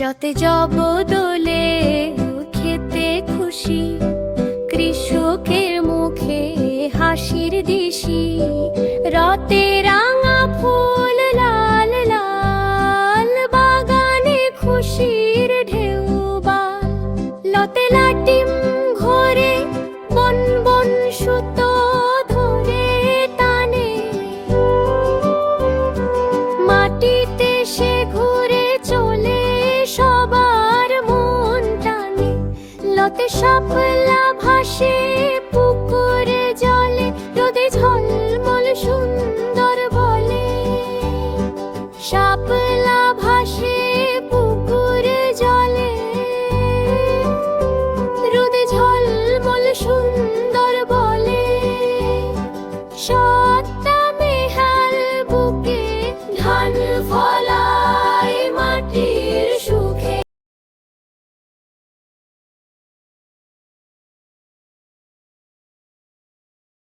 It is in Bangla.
যতে জব দোলে খেতে খুশি, কৃষকের মুখে হাসির দিশি। রতে রাঙা ফুল, লাল লাল, বাগানে খুশির ঢেউ বাল। লতে লাটিম ঘরে বন বন সুতো লতে শাপলা